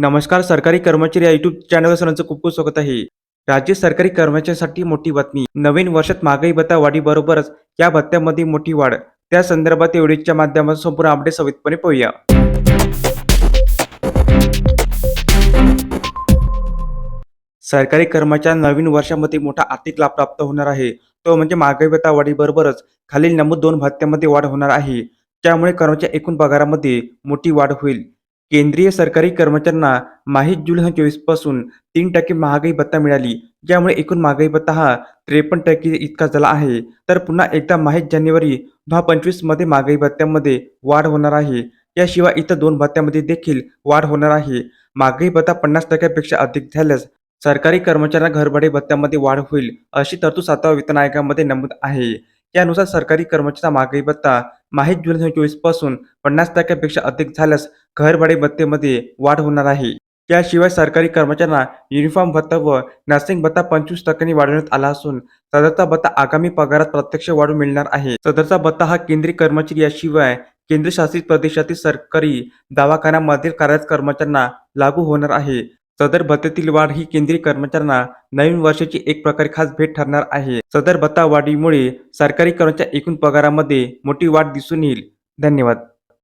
नमस्कार सरकारी कर्मचारी या युट्यूब चॅनलवर सर्वांचं खूप खूप स्वागत आहे. राज्य सरकारी कर्मचाऱ्यांसाठी मोठी बातमी. नवीन वर्षात महागाई भत्ता वाढीबरोबरच या भत्त्यामध्ये मोठी वाढ. त्या संदर्भात एवढीच्या माध्यमातून संपूर्ण अपडेट सवितपणे पाहूया. सरकारी कर्मचाऱ्यांना नवीन वर्षामध्ये मोठा आर्थिक लाभ प्राप्त होणार आहे. तो म्हणजे महागाई भत्ता वाढीबरोबरच खालील नमूद दोन भत्त्यामध्ये वाढ होणार आहे. त्यामुळे कर्मचाऱ्या एकूण पगारामध्ये मोठी वाढ होईल. केंद्रीय सरकारी कर्मचाऱ्यांना माहीत जुलै दोन चोवीसपासून तीन टक्के महागाई भत्ता मिळाली. ज्यामुळे एकूण महागाई भत्ता हा त्रेपन्न टक्के इतका झाला आहे. तर पुन्हा एकदा माहीत जानेवारी दोन हजार पंचवीसमध्ये महागाई भत्त्यामध्ये वाढ होणार आहे. याशिवाय इतर दोन भत्त्यामध्ये देखील वाढ होणार आहे. महागाई भत्ता पन्नास टक्क्यापेक्षा अधिक झाल्यास सरकारी कर्मचाऱ्यांना घरभाडे भत्त्यामध्ये वाढ होईल अशी तरतूद सातव्या वेतन आयोगामध्ये नमूद आहे. यानुसार सरकारी कर्मचाऱ्यांचा महागाई भत्ता माहीत जुलै दोन चोवीसपासून पन्नास टक्क्यापेक्षा अधिक झाल्यास घरभाडे भत्तेमध्ये वाढ होणार आहे. याशिवाय सरकारी कर्मचाऱ्यांना युनिफॉर्म भत्ता व नर्सिंग भत्ता पंचवीस टक्क्यांनी वाढवण्यात आला असून सदरचा भत्ता आगामी पगारात प्रत्यक्ष वाढून मिळणार आहे. सदरचा भत्ता हा केंद्रीय कर्मचारी याशिवाय केंद्रशासित प्रदेशातील सरकारी दवाखान्यामधील कार्यरत कर्मचाऱ्यांना लागू होणार आहे. सदर भत्त्यातील वाढ ही केंद्रीय कर्मचाऱ्यांना नवीन वर्षाची एक प्रकारे खास भेट ठरणार आहे. सदर भत्ता वाढीमुळे सरकारी कर्मचारी एकूण पगारामध्ये मोठी वाढ दिसून येईल. धन्यवाद.